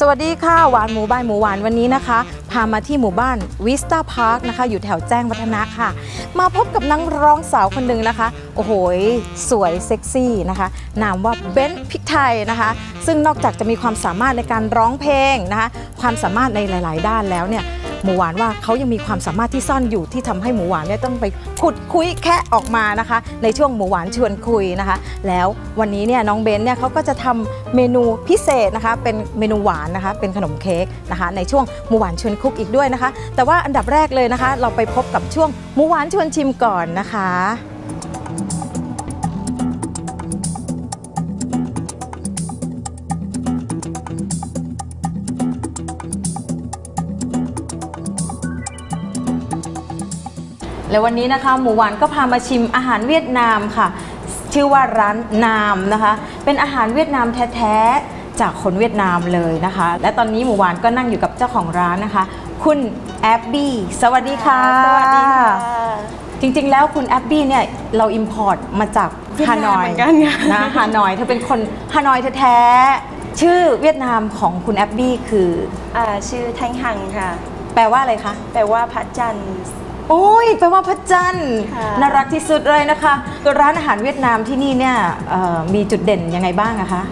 สวัสดีค่ะหวานหมูบายหมูหวานวันนี้นะคะ พามาที่หมู่บ้านวิสตาพาร์คนะคะ อยู่แถวแจ้งวัฒนะค่ะ มาพบกับนักร้องสาวคนหนึ่งนะคะ โอ้โหสวยเซ็กซี่นะคะ นามว่าเบนซ์พิกไทยนะคะ ซึ่งนอกจากจะมีความสามารถในการร้องเพลงนะคะ ความสามารถในหลาย ๆ ด้านแล้วเนี่ย หมูหวานว่าเขายังมีความสามารถที่ซ่อนอยู่ที่ทำให้หมูหวานเนี่ยต้องไปขุดคุยแคะออกมานะคะ ในช่วงหมูหวานชวนคุยนะคะ แล้ววันนี้เนี่ยน้องเบนเนี่ยเขาก็จะทำเมนูพิเศษนะคะ เป็นเมนูหวานนะคะ เป็นขนมเค้กนะคะ ในช่วงหมูหวานชวนคุกอีกด้วยนะคะ แต่ว่าอันดับแรกเลยนะคะ เราไปพบกับช่วงหมูหวานชวนชิมก่อนนะคะ แล้ววันนี้นะคะหมูหวานก็พามาชิมอาหารเวียดนามค่ะ ชื่อว่าร้านนามนะคะ เป็นอาหารเวียดนามแท้ๆจากคนเวียดนามเลยนะคะ และตอนนี้หมูหวานก็นั่งอยู่กับเจ้าของร้านนะคะ คุณแอบบี้สวัสดีค่ะสวัสดีค่ะจริงๆ แล้วคุณแอบบี้เนี่ยเราอิมพอร์ตมาจากเวียดฮานนามอยเหมือนกันค่ะนะฮานอยเธอเป็นคนฮานอยแท้ๆชื่อเวียดนามของคุณแอบบี้คืออ่าชื่อแท่งหังค่ะ แปลว่าอะไรคะ แปลว่าพระจันทร์ โอ้ยแปลว่าพระจันทร์ค่ะน่ารักที่สุดเลยนะคะตัวร้านอาหารเวียดนามที่นี่เนี่ยเอ่อมีจุดเด่นยังไงบ้างอะคะ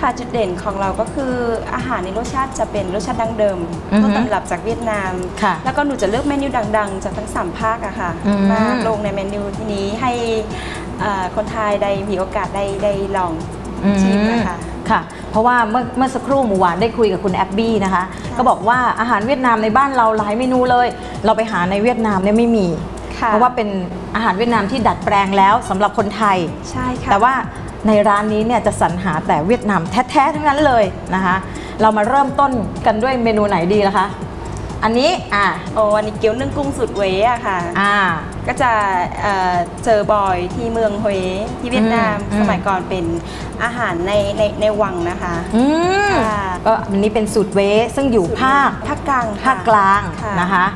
ค่ะจุดเด่นของเราก็คืออาหารในรสชาติจะเป็นรสชาติดั้งเดิมอือฮึต้นตำรับจากเวียดนามค่ะแล้วก็หนูจะเลือกเมนูดัง ๆ จากทั้งสามภาคอะค่ะอืมมาลงในเมนูที่นี้ให้อ่าคนไทยได้มีโอกาสได้ได้ลองชิมนะคะ ค่ะ เพราะว่าเมื่อเมื่อสักครู่หมูหวานได้คุยกับคุณแอบบี้นะคะ ก็บอกว่าอาหารเวียดนามในบ้านเราหลายเมนูเลย เราไปหาในเวียดนามเนี่ยไม่มีค่ะเพราะว่าเป็นอาหารเวียดนามที่ดัดแปลงแล้วสำหรับคนไทย ใช่ค่ะ แต่ว่าในร้านนี้เนี่ยจะสรรหาแต่เวียดนามแท้ๆทั้งนั้นเลยนะคะ เรามาเริ่มต้นกันด้วยเมนูไหนดีล่ะคะ อันนี้อ่าโอ้อันนี้เกี๊ยวนึ่งกุ้งสุดเวอะค่ะ อ่า ก็จะเอ่อเจอบ่อยที่เมืองฮวยที่เวียดนามอืม สมัยก่อนเป็นอาหารในในในวังนะคะ อืมค่ะ ก็อันนี้เป็นสูตรเวซึ่งอยู่ภาคภาคกลางค่ะภาคกลางค่ะ นะคะ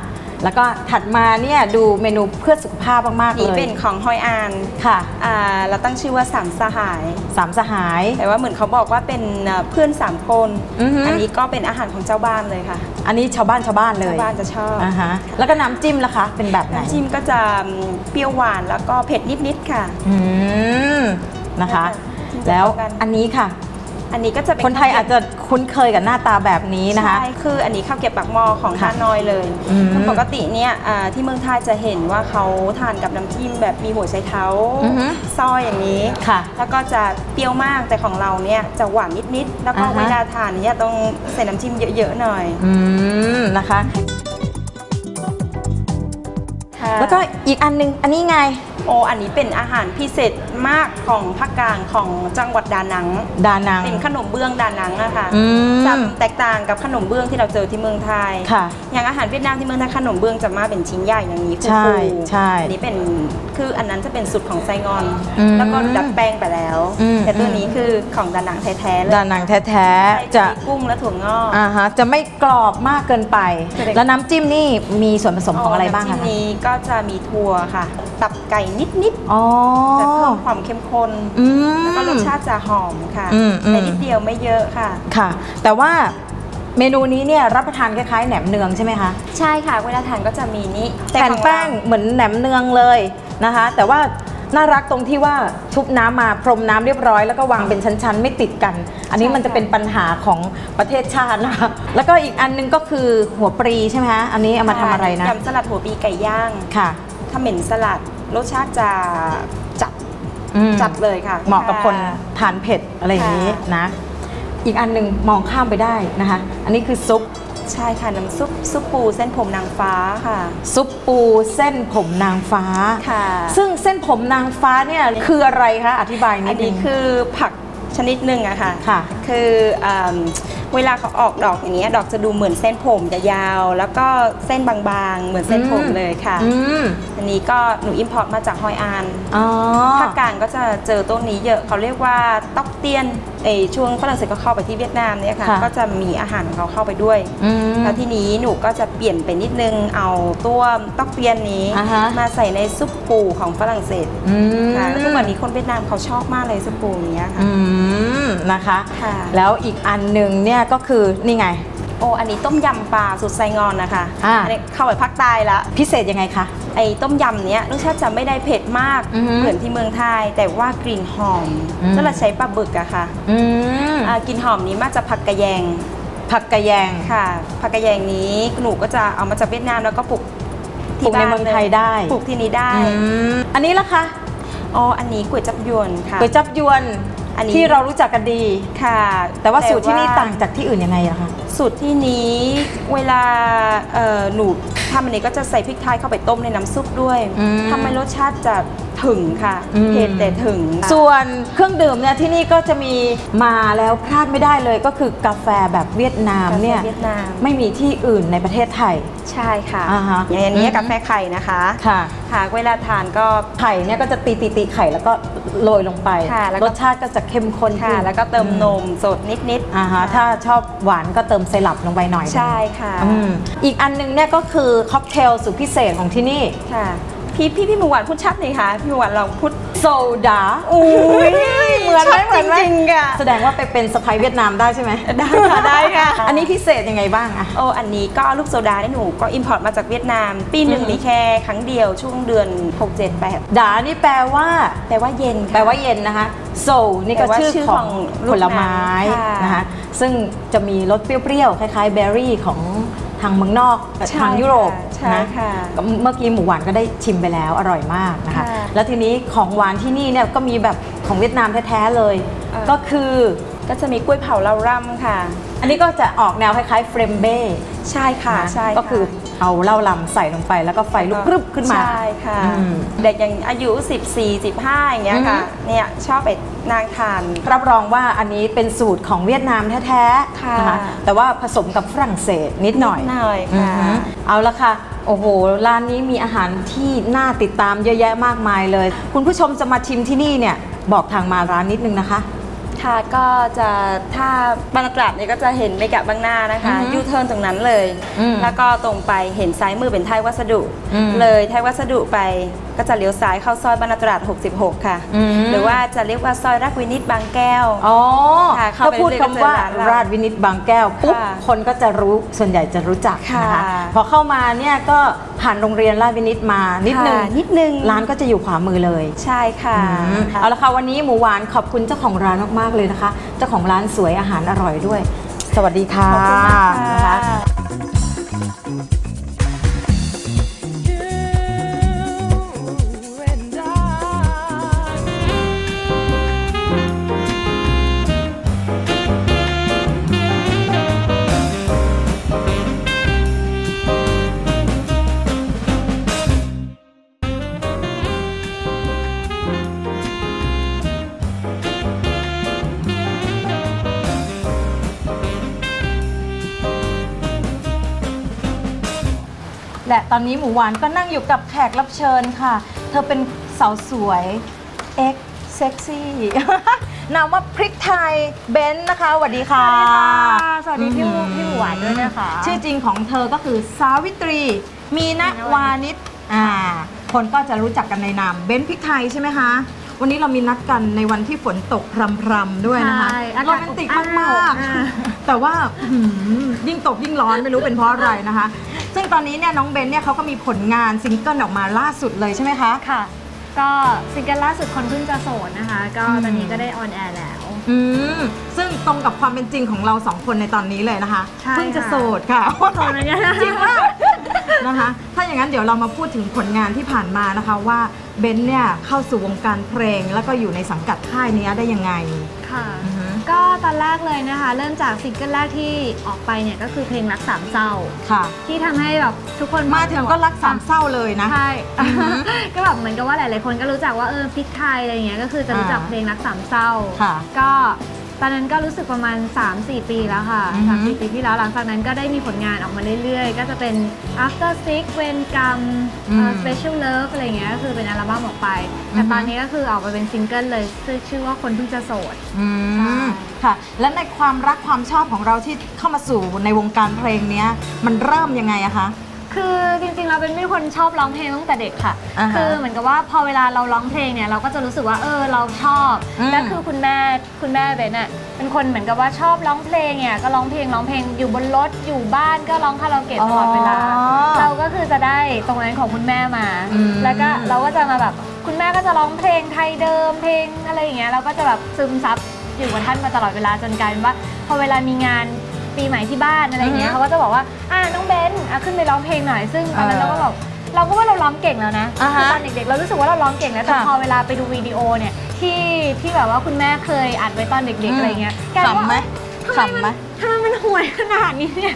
แล้วก็ถัดมาเนี่ยดูเมนูเพื่อสุขภาพมากๆเลนี่ยเป็นของฮอยอานค่ะอ่าเราตั้งชื่อว่าสามสหายสามสหาย แต่ว่าเหมือนเขาบอกว่าเป็นเอ่อเพื่อนสามคนอือฮึอันนี้ก็เป็นอาหารของเจ้าบ้านเลยค่ะ อันนี้ชาวบ้านชาวบ้านเลยชาวบ้านจะชอบอ่าฮะแล้วก็น้ำจิ้มล่ะคะ เป็นแบบไหนน้ำจิ้มก็จะเปรี้ยวหวานแล้วก็เผ็ดนิดๆค่ะอืมนะคะจิ้มจะแล้วเข้ากันอันนี้ค่ะ อันนี้ก็จะเป็นคนไทยอาจจะคุ้นเคยกับหน้าตาแบบนี้นะคะใช่คืออันนี้ข้าวเก็บปากหม้อของค่ะฮานอยเลยอืมปกติเนี่ยอ่าที่เมืองไทยจะเห็นว่าเขาทานกับน้ำจิ้มแบบมีหัวไชเท้าอือฮึซอยอย่างนี้ค่ะ แล้วก็จะเปรี้ยวมากแต่ของเราเนี่ยจะหวานนิดๆแล้วก็อ่าฮะเวลาทานเนี่ยต้องใส่น้ำจิ้มเยอะๆหน่อยอืมนะคะค่ะแล้วก็อีกอันหนึงอันนี้ไง โอ้อันนี้เป็นอาหารพิเศษ มากของภาคกลางของจังหวัดดานัง ดานัง เป็นขนมเบื้องดานังอะค่ะอืม จะแตกต่างกับขนมเบื้องที่เราเจอที่เมืองไทย ค่ะ อย่างอาหารเวียดนามที่เมืองไทยขนมเบื้องจะมาเป็นชิ้นใหญ่อย่างนี้ฟูๆใช่ใช่อันนี้เป็นคืออันนั้นจะเป็นสูตรของไซงอน อืมแล้วก็ดัดแปลงไปแล้ว อืม แต่ตัวนี้คือของดานังแท้ๆเลยดานังแท้ใช่ๆจะจะมีกุ้งและถั่วงอก อ่าฮะ จะไม่กรอบมากเกินไปจะได้แล้วน้ำจิ้มนี่มีส่วนผสมของอะไรบ้างน้ำจิ้คะมนี้ก็จะมีถั่วค่ะ ตับไก่นิด อ๋อ ๆ จะเพิ่มความเข้มข้นอืม แล้วก็รสชาติจะหอมค่ะอืมอืม แต่นิดเดียวไม่เยอะค่ะ ค่ะ แต่ว่าเมนูนี้เนี่ยรับประทานคล้ายๆแหนมเนืองใช่ไหมคะใช่ค่ะ เวลาทานก็จะมีนี้แผ่นของเราแป้งเหมือนแหนมเนืองเลยนะคะ แต่ว่าน่ารักตรงที่ว่าชุบน้ำมาพรมน้ำเรียบร้อยแล้วก็วางเป็นชั้นๆ ไม่ติดกัน อันนี้มันจะเป็นปัญหาของประเทศชาตินะคะแล้วก็อีกอันนึงก็คือหัวปรีใช่ไหมคะอันนี้เอามาทำอะไรนะยำสลัดหัวปีไก่ย่างค่ะถ้าเหม็นสลัด รสชาติจะจัด อืม จัดเลยค่ะ เหมาะกับคนทานเผ็ดอะไรอย่างนี้ค่ะนะ อีกอันหนึ่งมองข้ามไปได้นะคะ อันนี้คือซุป ใช่ค่ะน้ำซุปซุปปูเส้นผมนางฟ้าค่ะ ซุปปูเส้นผมนางฟ้า ค่ะ ซึ่งเส้นผมนางฟ้าเนี่ยคืออะไรคะ อธิบายนิอัดนนึนี้ง คือผักชนิดหนึ่งอะค่ะ ค่ะ คืออืมเวลาเขาออกดอกอย่างเงี้ยดอกจะดูเหมือนเส้นผมจะยาว แล้วก็เส้นบางๆ เหมือนเส้นผมเลยค่ะ อืมอั นอันนี้ก็หนูอิมพอร์ตมาจากฮอยอานอ๋อภาคกลางก็จะเจอต้นนี้เยอะเขาเรียกว่าต๊อกเตียนเอยช่วงฝรั่งเศสก็เข้าไปที่เวียดนามเนี่ยค่ะค่ะก็จะมีอาหารของเขาเข้าไปด้วยอืมแล้วทีนี้หนูก็จะเปลี่ยนไปนิดนึงเอาตัวต๊อกเตียนนี้อ่าฮะมาใส่ในซุปปูของฝรั่งเศสอืมค่ะแล้วทุกวันนี้คนเวียดนามเขาชอบมากเลยซุปปูอย่างเงี้ยค่ะอืมนะคะค่ะแล้วอีกอันหนึ่งเนี่ยก็คือนี่ไงโอ้อันนี้ต้มยำปลาสูตรไซงอนนะคะอ่านนี้เข้าไปภาคใต้ละ พิเศษยังไงคะ ไอ้ต้มยำเนี้ยรสชาติจะไม่ได้เผ็ดมากอือฮึเหมือนที่เมืองไทย แต่ว่ากลิ่นหอมอืม ก็เราใช้ปลาบึกอะค่ะอืมอ่ากลิ่นหอมนี้มาจากผักกะแยงผักกะแยงค่ะผักกะแยงนี้หนูก็จะเอามาจากเวียดนามแล้วก็ปลูกปลูกในเมืองไทยได้ปลูกที่นี่ได้อืมอันนี้ล่ะคะอ๋ออันนี้ก๋วยจับยวนค่ะ ก๋วยจับยวน อันนี้ ที่เรารู้จักกันดี ค่ะแต่ว่าสูตรที่นี่ต่างจากที่อื่นยังไงอะคะ สูตรที่นี้เวลาเอ่อหนูทำอันนี้ก็จะใส่พริกไทยเข้าไปต้มในน้ำซุปด้วยอืม ทำให้รสชาติจะ ถึงค่ะอืม เผ็ดแต่ถึงส่วนเครื่องดื่มเนี่ยที่นี่ก็จะมีมาแล้วพลาดไม่ได้เลยก็คือกาแฟแบบเวียดนามกาแฟเนี่ยเวียดนามไม่มีที่อื่นในประเทศไทย ใช่ค่ะอ่าฮะอย่างนี้อืม กาแฟไข่นะคะค่ะ ค่ะเวลาทานก็ ไข่เนี่ยก็จะตีตีตีไข่แล้วก็โรยลงไป ค่ะแล้วก็ รสชาติก็จะเข้มข้นค่ะ ขึ้นแล้วก็เติมนมสดนิดๆอ่าฮะค่ะถ้าชอบหวานก็เติมไซรัปลงไปหน่อยหนึ่งใช่ค่ะอืมอีกอันหนึงเนี่ยก็คือค็อกเทลสุดพิเศษของที่นี่ ค่ะ พี่พี่พี่หมูหวานพูดชัดหน่อยค่ะพี่หมูหวานลองพูดโซดาอุ้ยเหมือนไหมเหมือนไหมจริงๆค่ะแสดงว่าไปเป็นสไปเวียดนามได้ใช่ไหมได้ค่ะได้ค่ะ อันนี้พิเศษยังไงบ้างอะโอ้อันนี้ก็ลูกโซดาที่หนูก็อิมพอร์ตมาจากเวียดนาม ปีหนึ่งอืมมีแค่ครั้งเดียวช่วงเดือน 6 7 8ดานี่แปลว่า แปลว่าเย็นค่ะแปลว่าเย็นนะคะโซนี่ก็แปลว่าชื่อชื่อขขอองงลูกผลไม้ค่ะนะคะซึ่งจะมีรสเปรี้ยวๆคล้ายๆเบอร์รี่ของ ทางเมืองนอกใช่ทางยุโรปใช่นะค่ะก็เมื่อกี้หมูหวานก็ได้ชิมไปแล้วอร่อยมากนะคะค่ะแล้วทีนี้ของหวานที่นี่เนี่ยก็มีแบบของเวียดนามแท้ๆเลยอ่าก็คือก็จะมีกล้วยเผาเหลาร่ำค่ะ อันนี้ก็จะออกแนวคล้ายๆเฟรมเบ้ใช่ค่ะนะใช่ก็คือเอาเหล้าลำใส่ลงไปแล้วก็ไฟลุกพรึบขึ้นมาใช่ค่ะอืมเด็กอย่างอายุ 14 15 อย่างเงี้ยค่ะอือฮึเนี่ยชอบไปนางทาน รับรองว่าอันนี้เป็นสูตรของเวียดนามแท้ๆค่ะนะคะแต่ว่าผสมกับฝรั่งเศสนิดหน่อยนิดหน่อยอืค่ะอฮึเอาละค่ะโอ้โห ร้านนี้มีอาหารที่น่าติดตามเยอะแยะมากมายเลย คุณผู้ชมจะมาชิมที่นี่เนี่ยบอกทางมาร้านนิดนึงนะคะ ค่ะก็จะถ้าบางกราบเนี่ยก็จะเห็นเมกะบางหน้านะคะอือฮึยูเทิร์นตรงนั้นเลยอืมแล้วก็ตรงไปเห็นซ้ายมือเป็นไทยวัสดุอืมเลยไทยวัสดุไปก็จะเลี้ยวซ้ายเข้าซอยบรรณตราด 66 ค่ะอืมหรือว่าจะเรียกว่าซอยรักวินิตบางแก้วอ๋อค่ะเข้าถ้าไปพูดเรื่อยๆคำว่าก็เจอร้านเราราชวินิตบางแก้วปุ๊บค่ะคนก็จะรู้ส่วนใหญ่จะรู้จักนะคะค่ะพอเข้ามาเนี่ยก็ผ่านโรงเรียนราชวินิตมานิดนึงค่ะนิดนึงร้านก็จะอยู่ขวามือเลย ใช่ค่ะอืมเอาละค่ะวันนี้หมูหวานขอบคุณเจ้าของร้านมากๆเลยนะคะ เจ้าของร้านสวยอาหารอร่อยด้วย สวัสดีค่ะขอบคุณมากนค่ะ ตอนนี้หมูหวานก็นั่งอยู่กับแขกรับเชิญค่ะ เธอเป็นสาวสวยเอ็กเซ็กซี่นามว่าพริกไทยเบนซ์นะคะสวัสดีค่ะ สวัสดีพี่หมูพี่หมูหวานด้วยนะคะ ชื่อจริงของเธอก็คือสาวิตรี มีนวานิชอ่า คนก็จะรู้จักกันในนามเบนซ์พริกไทยใช่ไหมคะ วันนี้เรามีนัดกันในวันที่ฝนตกพรำๆด้วยนะคะใช่อาโรกาศแมนติกอบอ้าวมากอ่า ๆ แต่ว่าหืมยิ่งตกยิ่งร้อนไม่รู้เป็นเพราะอะไรนะคะ ซึ่งตอนนี้เนี่ยน้องเบนเนี่ยเขาก็มีผลงานซิงเกิลออกมาล่าสุดเลยใช่ไหมคะ ค่ะ ก็ซิงเกิลล่าสุดคนเพิ่งจะโสดนะคะ ก็อืมตอนนี้ก็ได้ออนแอร์แล้ว อืมซึ่งตรงกับความเป็นจริงของเราสองคนในตอนนี้เลยนะคะใช่เพิ่งจะค่ะ โสดค่ะ โสดเหมือนกัน จริงมากนะคะ ถ้าอย่างนั้นเดี๋ยวเรามาพูดถึงผลงานที่ผ่านมานะคะว่า เบนเนี่ยเข้าสู่วงการเพลงแล้วก็อยู่ในสังกัดค่ายเนี้ยได้ยังไง ค่ะ อือฮึ ก็ตอนแรกเลยนะคะ เริ่มจากซิงเกิลแรกที่ออกไปเนี่ยก็คือเพลงรักสามเศร้า ค่ะ ที่ทำให้แบบทุกคนมาถึงก็รักสามเศร้าเลยนะ ใช่อือฮึก็แบบเหมือนกับว่าหลาย ๆ คนก็รู้จักว่าเออพริกไทยอะไรอย่างเงี้ยก็คือจะรู้จักอ่าเพลงรักสามเศร้า ค่ะ ก็ ตอนนั้นก็รู้สึกประมาณ 3-4 ปีแล้วค่ะ อือฮึ 3-4 ปีที่แล้วหลังจากนั้นก็ได้มีผลงานออกมาเรื่อยๆ ก็จะเป็น after six เวนกรรม อืม special love อะไรเงี้ยก็คือเป็นอัลบั้มออกไป แต่อือฮึตอนนี้ก็คือออกมาเป็นซิงเกิลเลยชื่อชื่อว่าคนเพิ่งจะโสด อืใช่ มค่ะ และในความรักความชอบของเราที่เข้ามาสู่ในวงการเพลงเนี้ย มันเริ่มยังไงอะคะ คือจริงๆเราเป็นไม่คนชอบร้องเพลงตั้งแต่เด็กค่ะ อ่าฮะคือเหมือนกับว่าพอเวลาเราร้องเพลงเนี่ยเราก็จะรู้สึกว่าเออเราชอบอืม และคือคุณแม่คุณแม่เบนน่ะเป็นคนเหมือนกับว่าชอบร้องเพลงเนี่ยก็ร้องเพลงร้องเพลงอยู่บนรถอยู่บ้านก็ร้องคาราโอเกะตลอดเวลาอ๋อเราก็คือจะได้ตรงนั้นของคุณแม่มา อืม แล้วก็เราก็จะมาแบบคุณแม่ก็จะร้องเพลงไทยเดิม เพลงอะไรอย่างเงี้ยเราก็จะแบบซึมซับอยู่กับท่านมาตลอดเวลาจนกลายเป็นว่า พอเวลามีงาน ปีใหม่ที่บ้านอะไรอย่างเงี้ยอือฮึเขาก็จะบอกว่าอ่าน้องเบนอะขึ้นไปร้องเพลงหน่อยซึ่งตอนนั้นเออเราก็บอกเราก็ว่าเราร้องเก่งแล้วนะอ่าฮะคือตอนเด็กๆเรารู้สึกว่าเราร้องเก่งแล้วแต่ค่ะพอเวลาไปดูวิดีโอเนี่ยที่ที่แบบว่าคุณแม่เคยอัดไว้ตอนเด็กๆอะไรเงี้ยกลายเป็นขำไหมว่าขำไหมทำไมมันห่วยขนาดนี้เนี่ย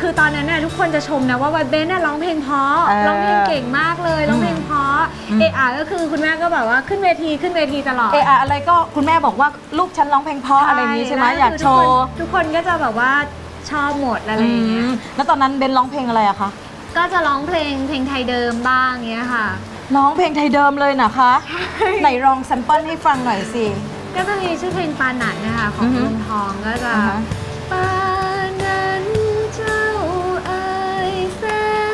คือตอนนั้นน่ะทุกคนจะชมนะว่าวันเบนน่ะร้องเพลงเพราะเออร้องเพลงเก่งมากเลยร้องเพลงเพราะอืมเออาก็คือคุณแม่ก็แบบว่าขึ้นเวทีขึ้นเวทีตลอดเอออะไรก็คุณแม่บอกว่าลูกฉันร้องเพลงเพราะอะไรอย่างนี้ใช่ไหมแล้วอยากคืโชว์ทุกคนทุกคนก็จะแบบว่าชอบหมดอะไรอย่างเงี้ยอืมแล้วตอนนั้นเบนร้องเพลงอะไรอะคะก็จะร้องเพลงเพลงไทยเดิมบ้างเงี้ยค่ะร้องเพลงไทยเดิมเลยนะคะไหนลองแซมเปิลให้ฟังหน่อยสิก็จะมีชื่อเพลงปาหนันนะคะขออืงอฮึลุงทองก็จะอ่าฮะ ปานั้นเจ้าเอ๋ยแส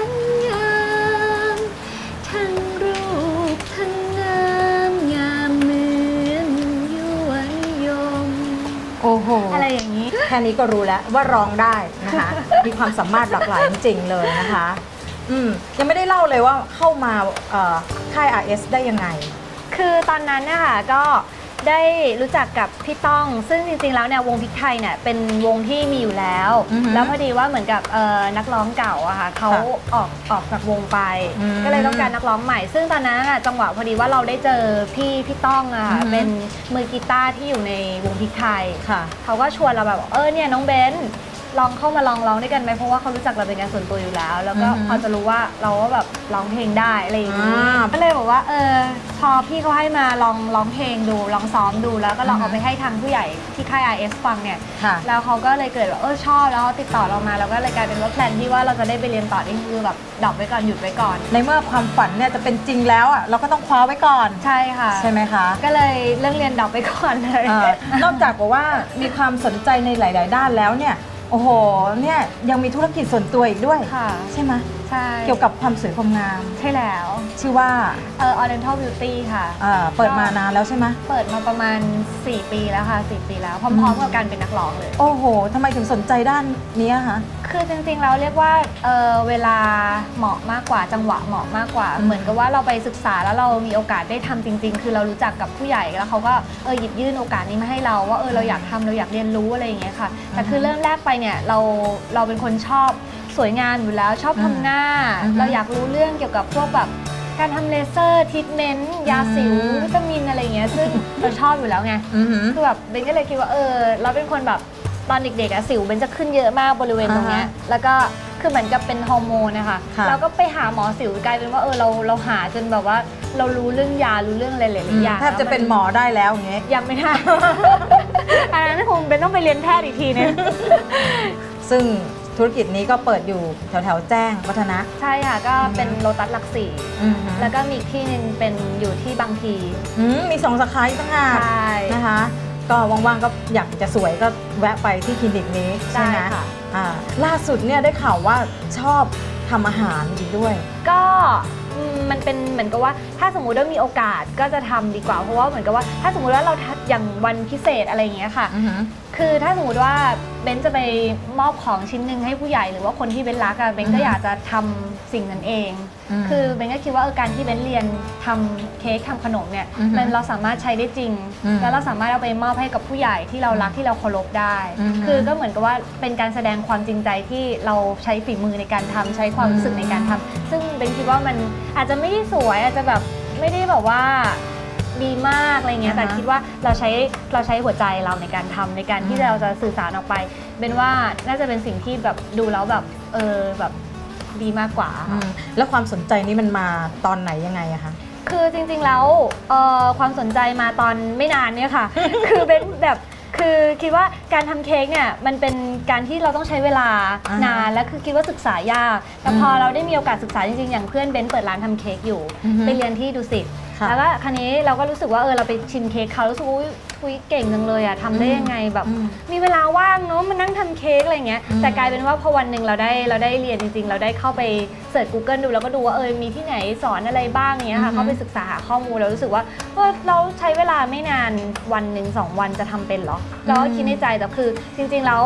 นงามทั้งรูปทั้งงามงามเหมือนยวนยม โอ้โห อะไรอย่างนี้ แค่นี้ก็รู้แล้วว่าร้องได้นะคะ มีความสามารถหลากหลายจริงๆเลยนะคะ อืมยังไม่ได้เล่าเลยว่าเข้ามาเอ่อค่าย RS ได้ยังไง คือตอนนั้นนะคะก็ ได้รู้จักกับพี่ต้อง ซึ่งจริงๆแล้วเนี่ยวงพริกไทยเนี่ยเป็นวงที่มีอยู่แล้ว อือฮึแล้วพอดีว่าเหมือนกับเอ่อนักร้องเก่าอะค่ะเขาค่ะออกออกจากวงไป อืมก็เลยต้องการนักร้องใหม่ ซึ่งตอนนั้นอะจังหวะพอดีว่าเราได้เจอพี่พี่ต้องอะค่ะอือฮึ เป็นมือกีตาร์ที่อยู่ในวงพริกไทย ค่ะ เขาก็ชวนเราแบบว่าเออเนี่ยน้องเบน ลองเข้ามาลองร้องด้วยกันไหมเพราะว่าเขารู้จักเราเป็นการส่วนตัวอยู่แล้ว แล้วก็อือฮึ พอจะรู้ว่าเราก็แบบร้องเพลงได้อะไรอย่างนี้อ่าก็เลยบอกว่าเออพอพี่เขาให้มาลองร้องเพลงดูลองซ้อมดูแล้วก็ลองอือฮึเอาไปให้ทางผู้ใหญ่ที่ค่าย RS ฟังเนี่ย ค่ะ แล้วเขาก็เลยเกิดว่าเออชอบแล้วเขาติดต่อเรามา แล้วก็เลยกลายเป็นว่าแพลนที่ว่าเราจะได้ไปเรียนต่อนี่คือแบบดรอปไว้ก่อนหยุดไว้ก่อน ในเมื่อความฝันเนี่ยจะเป็นจริงแล้วอะเราก็ต้องคว้าไว้ก่อน ใช่ค่ะใช่ไหมคะก็เลยเรื่องเรียนดรอปไปก่อนเลย เออนอกจากบอกว่ามีความสนใจในหลาย ๆ ด้านแล้วเนี่ย โอ้โห เนี่ยยังมีธุรกิจส่วนตัวอีกด้วย ค่ะ ใช่ไหมใช่เกี่ยวกับความสวยความงาม ใช่แล้ว ชื่อว่าเออ Oriental Beauty ค่ะ เอ่อเปิดมานานแล้วใช่ไหมเปิดมาประมาณ 4 ปีแล้วค่ะ 4 ปีแล้ว พร้อมๆกับการเป็นนักร้องเลย โอ้โหทำไมถึงสนใจด้านเนี้ยคะ คือจริงๆเราเรียกว่าเออเวลาเหมาะมากกว่าจังหวะเหมาะมากกว่าอืมเหมือนกับว่าเราไปศึกษาแล้วเรามีโอกาสได้ทำจริง ๆ คือเรารู้จักกับผู้ใหญ่แล้วเขาก็เออหยิบยื่นโอกาสนี้มาให้เราว่าเออเราอยากทำเราอยากเรียนรู้อะไรอย่างเงี้ยค่ะ แต่คือเริ่มแรกไปเนี่ยเราเราเป็นคนชอบสวยงามอยู่แล้วชอบทำหน้า อือฮึ เราอยากรู้เรื่องเกี่ยวกับพวกแบบการทำเลเซอร์ทรีทเมนต์ยาสิวอืมวิตามินอะไรอย่างเงี้ยซึ่งเราชอบอยู่แล้วไง อือหือ คือแบบเบนก็เลยคิดว่าเออเราเป็นคนแบบตอนเด็กๆอะสิวเบนจะขึ้นเยอะมากบริเวณตรงเนี้ยอ่าฮะแล้วก็คือเหมือนกับเป็นฮอร์โมนนะคะค่ะเราก็ไปหาหมอสิวกลายเป็นว่าเออเราเราหาจนแบบว่า เรารู้เรื่องยารู้เรื่องอะไรหลายๆอย่างแทบจะเป็นหมอได้แล้วอย่างเงี้ย ยังไม่ได้ อันนั้นคงเป็นต้องไปเรียนแพทย์อีกทีนึงซึ่งธุรกิจนี้ก็เปิดอยู่แถวแถวๆแจ้งวัฒนะ ใช่ค่ะ ก็เป็นอือฮึโลตัสหลักสี่อือหือแล้วก็มีอีกที่หนึงเป็นอยู่ที่บางพีอืมมีสองสาขาอีกต่างหากใช่นะคะ ก็ว่างๆก็อยากจะสวยก็แวะไปที่คลินิกนี้ใช่ไหมได้ค่ะอ่าล่าสุดเนี่ยได้ข่าวว่าชอบทำอาหารอีกด้วย ก็อื มมันเป็นเหมือนกับว่า ถ้าสมมุติว่ามีโอกาสก็จะทำดีกว่า เพราะว่าเหมือนกับว่า ถ้าสมมุติว่าเราทัดอย่างวันพิเศษอะไรอย่างเงี้ยค่ะอือหือคือถ้าสมมติว่าเบนจะไปมอบของชิ้นหนึ่งให้ผู้ใหญ่หรือว่าคนที่เบนรักอะเบนก็อือฮึอยากจะทำสิ่งนั้นเองอืมคือเบนก็คิดว่าเออการที่เบนเรียนทำเค้กทำขนมเนี่ยอือฮึมันเราสามารถใช้ได้จริงอืมแล้วเราสามารถเอาไปมอบให้กับผู้ใหญ่ที่เรารักที่เราเคารพได้อือฮึคือก็เหมือนกับว่าเป็นการแสดงความจริงใจที่เราใช้ฝีมือในการทำใช้ความรู้สึกในการทำซึ่งเบนคิดว่ามันอาจจะไม่ได้สวยอาจจะแบบไม่ได้แบบว่า ดีมากอะไรเงี้ยอ่าฮะแต่คิดว่าเราใช้เราใช้หัวใจเราในการทำในการที่อืมเราจะสื่อสารออกไป เป็นว่าน่าจะเป็นสิ่งที่แบบดูแล้วแบบเออแบบดีมากกว่าอืมแล้วความสนใจนี้มันมาตอนไหนยังไงอะคะคือจริงๆแล้วเอ่อความสนใจมาตอนไม่นานเนี่ยค่ะ คือเป็นแบบคือคิดว่าการทำเค้กเนี่ยมันเป็นการที่เราต้องใช้เวลาอ่าฮะนานและคือคิดว่าศึกษายากแต่พออมเราได้มีโอกาสศึกษาจริงๆ อย่างเพื่อนเบนซ์เปิดร้านทำเค้กอยู่อือฮึไปเรียนที่ดุสิต ค่ะแล้วก็ครั้นี้เราก็รู้สึกว่าเออเราไปชิมเค้กเขารู้สึกว่าอุ๊ยคุยเก่งจังเลยอะทำได้อืมยังไงแบบอืมมีเวลาว่างเนาะมานั่งทำเค้กอะไรเงี้ยอืมแต่กลายเป็นว่าพอวันหนึ่งเราได้เราได้เรียนจริง ๆ เราได้เข้าไปเสิร์ช Google ดูแล้วก็ดูว่าเออมีที่ไหนสอนอะไรบ้างเงี้ยอืค่ะอฮึเข้าไปศึกษาหาข้อมูลแล้วรู้สึกว่าเออเราใช้เวลาไม่นานวันหนึ่งสองวันจะทำเป็นเหรอเราก็คิดในใจแต่คือจริง ๆ แล้ว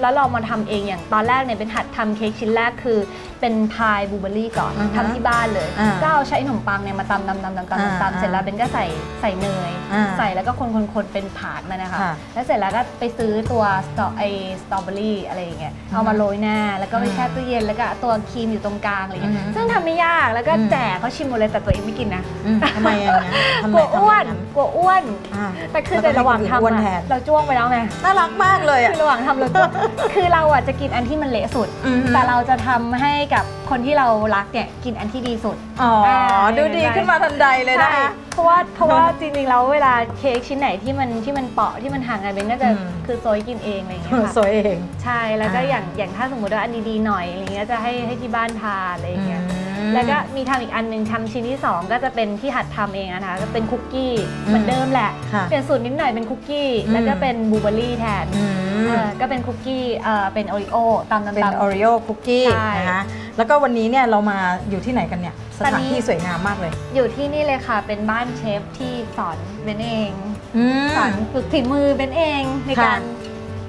แล้วเรามาทำเองอย่างตอนแรกเนี่ยเป็นหัดทำเค้กชิ้นแรกคือ เป็นพายบลูเบอร์รี่ก่อนอือฮะทำที่บ้านเลยอ่าก็เอาใช้ขนมปังเนี่ยมาตำตำตำตำตำอ่าตำเสร็จแล้วเบนก็ใส่ใส่เนยอ่าใส่แล้วก็คนคนคนเป็นผาดมานะคะค่ะแล้วเสร็จแล้วก็ไปซื้อตัวสตรอไอสตรอเบอรี่อะไรอย่างเงี้ยเอามาโรยหน้า แล้วก็ไปอืมแช่ตู้เย็นแล้วก็ตัวครีมอยู่ตรงกลางอะไรอย่างเงี้ยอืมซึ่งทำไม่ยากแล้วก็อืมแจกเขาชิมหมดเลยแต่ตัวเองไม่กินนะอืมทำไมอย่างนั้นทำกไมลัวอ้วนทำอย่างกลัวอ้วนอ่าแต่คือแล้วก็แต่ระหว่างให้คนอื่นอ้วนทำแทอะนเราจ้วงไปแล้วไงน่ารักมากเลยอะคือระหว่างทำเราจ้วงคือเราอะจะกินอันที่มันเละสุดอือฮึแต่เราจะทำให้กับคนที่เรารักเนี่ยกินอันที่ดีสุด อ๋ออ่าดูดีขึ้นมาทันใดเลยนะใช่คะเพราะว่าเพราะว่าจริงๆแล้วเวลาเค้กชิ้นไหนที่มันที่มันเปาะที่มันห่างกันเบนก็จะอืมคือโซยกินเองอะไรอย่างเงี้ยค่ะสวยเอง ใช่แล้วก็อ่าอย่างอย่างถ้าสมมติว่าอันดีๆหน่อยอะไรเงี้ยจะให้ให้ที่บ้านทานอะไรอย่างเงี้ยอืม แล้วก็มีทำอีกอันหนึ่งทำชิ้นที่ 2 ก็จะเป็นที่หัดทำเองอะนะคะก็เป็นคุกกี้อืมเหมือนเดิมแหละค่ะเปลี่ยนสูตรนิดหน่อยเป็นคุกกี้อืมแล้วก็เป็นบลูเบอร์รี่แทนอืมเออก็เป็นคุกกี้เอ่อเป็นโอริโอตามเป็นตำโอริโอคุกกี้ใช่นะคะแล้วก็วันนี้เนี่ยเรามาอยู่ที่ไหนกันเนี่ยสตอนถานนี้ที่สวยงามมากเลย อยู่ที่นี่เลยค่ะเป็นบ้านเชฟที่สอนเบนเองอืมสอนฝึกฝีมือเป็นเองในค่ะการ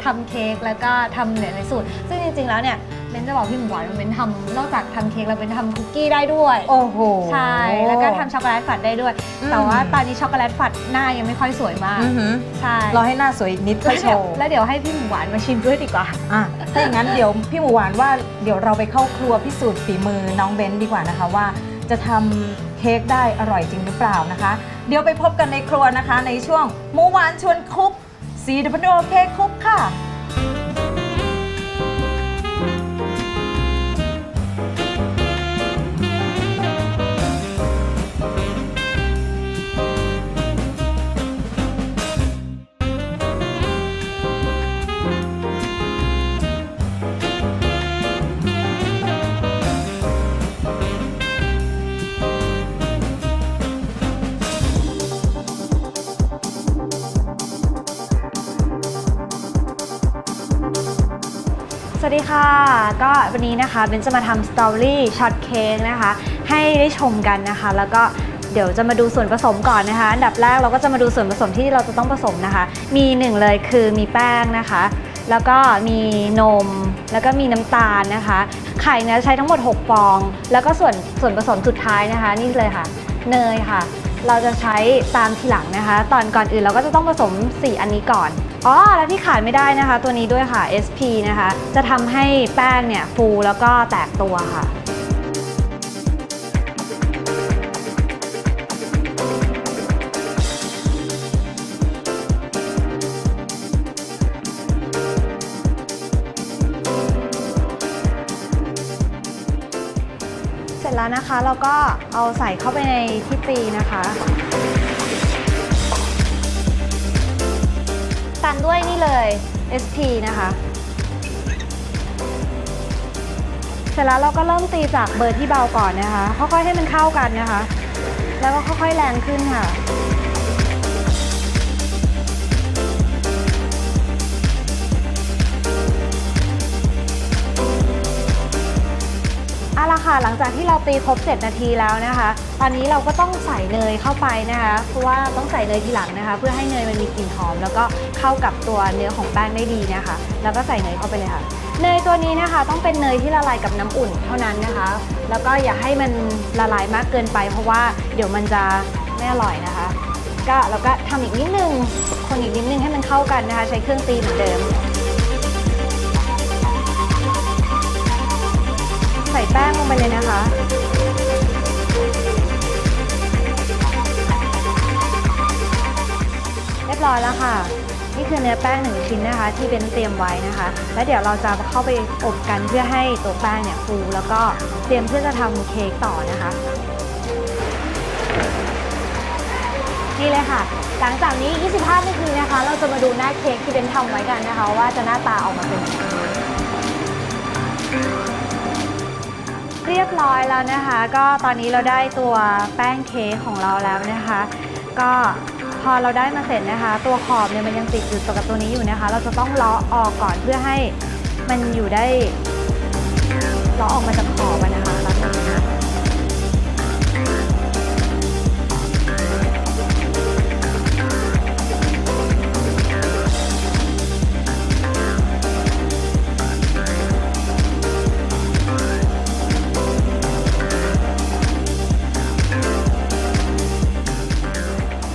ทำเค้กแล้วก็ทำหลายๆสูตร ซึ่งจริงๆแล้วเนี่ย เบนจะบอกพี่หมูหวานว่าเบนทำนอกจากทำเค้กแล้วเบนทำคุกกี้ได้ด้วย โอ้โห ใช่ แล้วก็ทำช็อกโกแลตฝัดได้ด้วยอืมแต่ว่าตอนนี้ช็อกโกแลตฝัดหน้ายังไม่ค่อยสวยมากอือหือใช่รอให้หน้าสวยอีกนิดค่อยโชว์แล้วเดี๋ยวให้พี่หมูหวานมาชิมด้วยดีกว่าอะถ้าอย่างนั้นเดี๋ยวพี่หมูหวานว่าเดี๋ยวเราไปเข้าครัวพิสูจน์ฝีมือน้องเบนซ์ดีกว่านะคะว่า จะทำเค้กได้อร่อยจริงหรือเปล่านะคะ เดี๋ยวไปพบกันในครัวนะคะ ในช่วงหมูหวานชวนคุกซีดับโอเค้กคุกค่ะ ค่ะ ก็วันนี้นะคะเบนจะมาทำสตอเบอรี่ช็อตเค้กนะคะ ให้ได้ชมกันนะคะ แล้วก็เดี๋ยวจะมาดูส่วนผสมก่อนนะคะ อันดับแรกเราก็จะมาดูส่วนผสมที่เราจะต้องผสมนะคะ มีหนึ่งเลยคือมีแป้งนะคะ แล้วก็มีนม แล้วก็มีน้ำตาลนะคะ ไข่เนี่ยใช้ทั้งหมด 6 ฟอง แล้วก็ส่วนส่วนผสมสุดท้ายนะคะ นี่เลยค่ะ เนยค่ะ เราจะใช้ตามทีหลังนะคะ ตอนก่อนอื่นเราก็จะต้องผสม 4 อันนี้ก่อน อ๋อและที่ขาดไม่ได้นะคะ ตัวนี้ด้วยค่ะ SP นะคะ จะทำให้แป้งเนี่ยฟูแล้วก็แตกตัวค่ะเสร็จแล้วนะคะเราก็เอาใส่เข้าไปในที่ตีนะคะ ตามด้วยนี่เลย SP นะคะ เสร็จแล้วเราก็เริ่มตีจากเบอร์ที่เบาก่อนนะคะ ค่อยๆให้มันเข้ากันนะคะ แล้วก็ค่อยๆแรงขึ้นค่ะ เอาละค่ะหลังจากที่เราตีครบ 7 นาทีแล้วนะคะ ตอนนี้เราก็ต้องใส่เนยเข้าไปนะคะ เพราะว่าต้องใส่เนยทีหลังนะคะ เพื่อให้เนยมันมีกลิ่นหอม แล้วก็เข้ากับตัวเนื้อของแป้งได้ดีนะคะ แล้วก็ใส่เนยเข้าไปเลยค่ะ เนยตัวนี้นะคะ ต้องเป็นเนยที่ละลายกับน้ำอุ่นเท่านั้นนะคะ แล้วก็อย่าให้มันละลายมากเกินไป เพราะว่าเดี๋ยวมันจะไม่อร่อยนะคะ ก็เราก็ทำอีกนิดนึง คนอีกนิดนึงให้มันเข้ากันนะคะ ใช้เครื่องตีเหมือนเดิม ใส่แป้งลงไปเลยนะคะ เรียบร้อยแล้วค่ะ นี่คือเนื้อแป้งหนึ่งชิ้นนะคะ ที่เบนเตรียมไว้นะคะ แล้วเดี๋ยวเราจะเข้าไปอบกันเพื่อให้ตัวแป้งเนี่ยฟูแล้วก็เตรียมเพื่อจะทำเค้กต่อนะคะนนี่เลยค่ะ หลังจากนี้ 25นาทีนะคะ เราจะมาดูหน้าเค้กที่เป็นทำไว้กันนะคะ ว่าจะหน้าตาออกมาเป็นยังไง เรียบร้อยแล้วนะคะ ก็ตอนนี้เราได้ตัวแป้งเค้กของเราแล้วนะคะ ก็พอเราได้มาเสร็จนะคะ ตัวขอบเนี่ยมันยังติดอยู่กับตัวนี้อยู่นะคะ เราจะต้องเลาะออกก่อนเพื่อให้มันอยู่ได้เลาะออกมาจากขอบนะ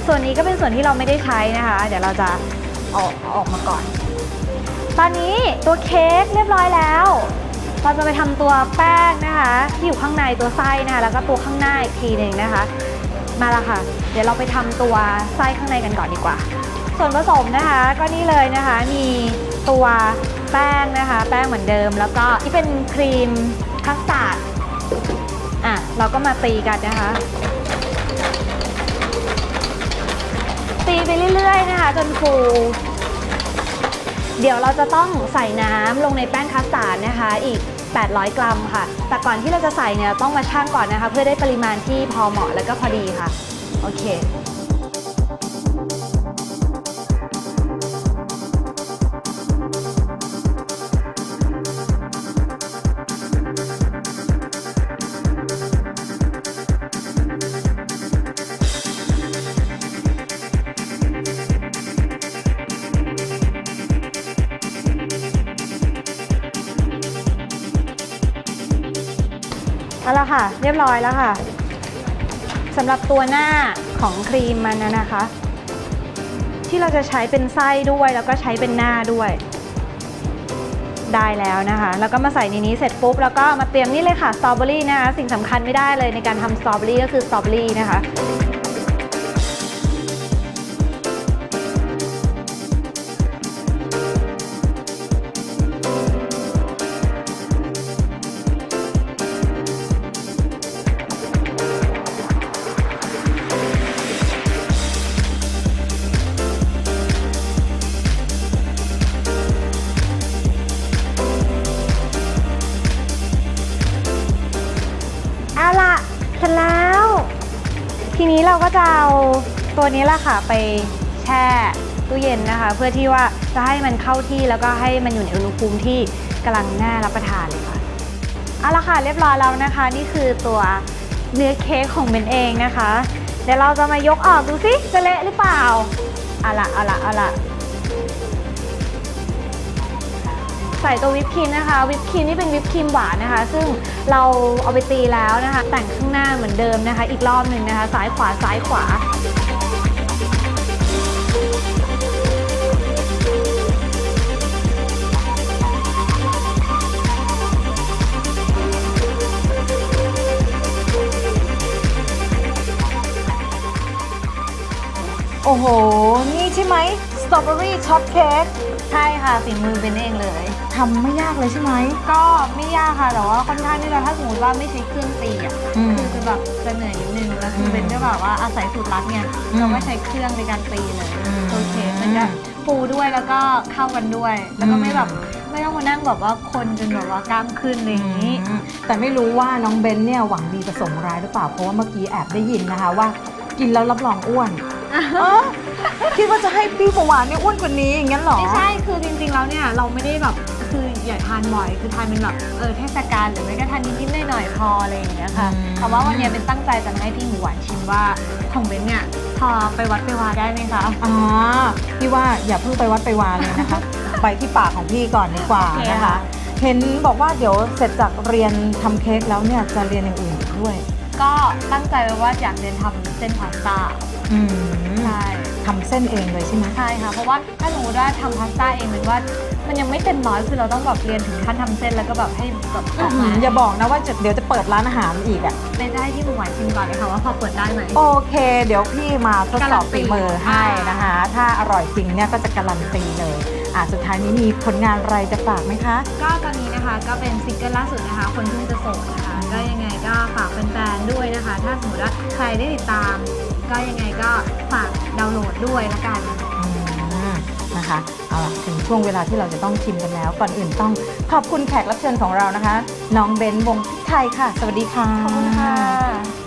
ส่วนนี้ก็เป็นส่วนที่เราไม่ได้ใช้นะคะ เดี๋ยวเราจะออาออกมาก่อน ตอนนี้ตัวเค้กเรียบร้อยแล้ว เราจะไปทำตัวแป้งนะคะ ที่อยู่ข้างในตัวไส้นะคะ แล้วก็ตัวข้างหน้าอีกทีหนึ่งนะคะ มาละค่ะ เดี๋ยวเราไปทำตัวไส้ข้างในกันก่อนดีกว่า ส่วนผสมนะคะก็นี่เลยนะคะ มีตัวแป้งนะคะ แป้งเหมือนเดิม แล้วก็ที่เป็นครีมคัสตาร์ดอะเราก็มาตีกันนะคะ ไปเรื่อยๆนะคะจนฟูเดี๋ยวเราจะต้องใส่น้ำลงในแป้งคัสตาร์ดนะคะอีก 800 กรัมค่ะ แต่ก่อนที่เราจะใส่เนี่ยต้องมาชั่งก่อนนะคะ เพื่อได้ปริมาณที่พอเหมาะแล้วก็พอดีค่ะ โอเค รียบร้อยแล้วค่ะสำหรับตัวหน้าของครีมมันนะคะ ที่เราจะใช้เป็นไส้ด้วยแล้วก็ใช้เป็นหน้าด้วย ได้แล้วนะคะ แล้วก็มาใส่ในนี้เสร็จปุ๊บแล้วก็มาเตรียมนี่เลยค่ะสตรอเบอรี่นะคะสิ่งสำคัญไม่ได้เลยในการทำสตรอเบอรี่ก็คือสตรอเบอรี่นะคะ ตัวนี้แหละค่ะไปแช่ตู้เย็นนะคะ เพื่อที่ว่าจะให้มันเข้าที่แล้วก็ให้มันอยู่ในอุณหภูมิที่กำลังน่ารับประทานเลยค่ะเอาละค่ะเรียบร้อยแล้วนะคะ นี่คือตัวเนื้อเค้กของเบนเองนะคะ เดี๋ยวเราจะมายกออกดูสิจะเละหรือเปล่าเอาละเอาละเอาละใส่ตัววิปครีมนะคะ วิปครีมนี่เป็นวิปครีมหวานนะคะ ซึ่งเราเอาไปตีแล้วนะคะ แต่งข้างหน้าเหมือนเดิมนะคะ อีกรอบหนึ่งนะคะ ซ้ายขวาซ้ายขวา โอ้โห นี่ใช่ไหมสตรอเบอรี่ช็อตเค้กใช่ค่ะฝีมือเป็นเองเลย ทำไม่ยากเลยใช่ไหม ก็ไม่ยากค่ะแต่ว่าค่อนข้างที่จะถ้าสมมติว่าไม่ใช้เครื่องตีอะอืมคือจะแบบจะเหนื่อยนิดนึงแล้วคือมเป็นก็แบบว่าอาศัยสูตรลัดไงอืมเราก็ใช้เครื่องในการตีเลยอืมโอเคมันจะฟูด้วยแล้วก็เข้ากันด้วย แล้วก็ไม่แบบไม่ต้องมานั่งแบบว่าคนจนแบบว่ากล้ามขึ้นอะไรอย่างนี้ อืมแต่ไม่รู้ว่าน้องเบนเนี่ยหวังดีประสงค์ร้ายหรือเปล่า เพราะว่าเมื่อกี้แอบได้ยินนะคะว่า กินแล้วรับรองอ้วน เออคิดว่าจะให้พี่หวานเนี่ยอ้วนกว่านี้อย่างนั้นเหรอ ไม่ใช่ คือจริงๆ แล้วเนี่ยเราไม่ได้แบบ คืออย่าทานบ่อย คือทานเป็นแบบเออเทศกาลหรือไม่ก็ทานนิดๆหน่อยๆพออะไรอย่างเงี้ยค่ะอืมแต่ว่าวันเนี้ยเป็นตั้งใจจะมาให้พี่หมูหวานชิมว่าของเบนเนี่ยพอไปวัดไปวาได้ไหมคะอ่าพี่ว่าอย่าเพิ่งไปวัดไปวาเลยนะคะ ไปที่ปากของพี่ก่อนดีกว่าโอเคนะคะ ค่ะ เห็นบอกว่าเดี๋ยวเสร็จจากเรียนทำเค้กแล้วเนี่ยจะเรียนอย่างอื่นอีกด้วย ก็ตั้งใจไว้ว่าอยากเรียนทำเส้นพาสต้า อืมใช่ทำเส้นเองเลยใช่ไหมใช่ค่ะ เพราะว่าถ้าสมมติว่าทำพาสต้าเองเป็นว่ามันยังไม่เต็มร้อยคือเราต้องแบบเรียนถึงขั้นทำเส้นแล้วก็แบบให้แบบออกมาอย่าบอกนะว่าจะเดี๋ยวจะเปิดร้านอาหารอีกอะไปได้ที่หมูหวานชิมก่อนเลยค่ะว่าพอเปิดได้ไหมโอเค เดี๋ยวพี่มาทดสอบการันตีฝีมือให้นะคะ ถ้าอร่อยจริงเนี่ยก็จะการันตีเลยอะสุดท้ายนี้มีผลงานอะไรจะฝากไหมคะ ก็ตอนนี้นะคะก็เป็นซิงเกิลล่าสุดนะคะ คนเพิ่งจะส่งนะคะ ก็ยังไงก็ฝากแฟนๆด้วยนะคะ ถ้าสมมติว่าใครได้ติดตาม ก็ยังไงก็ฝากดาวน์โหลดด้วยละกัน อืมนะคะเอาล่ะถึงช่วงเวลาที่เราจะต้องชิมกันแล้ว ก่อนอื่นต้องขอบคุณแขกรับเชิญของเรานะคะ น้องเบนซ์วงพริกไทยค่ะ สวัสดีค่ะ ขอบคุณค่ะ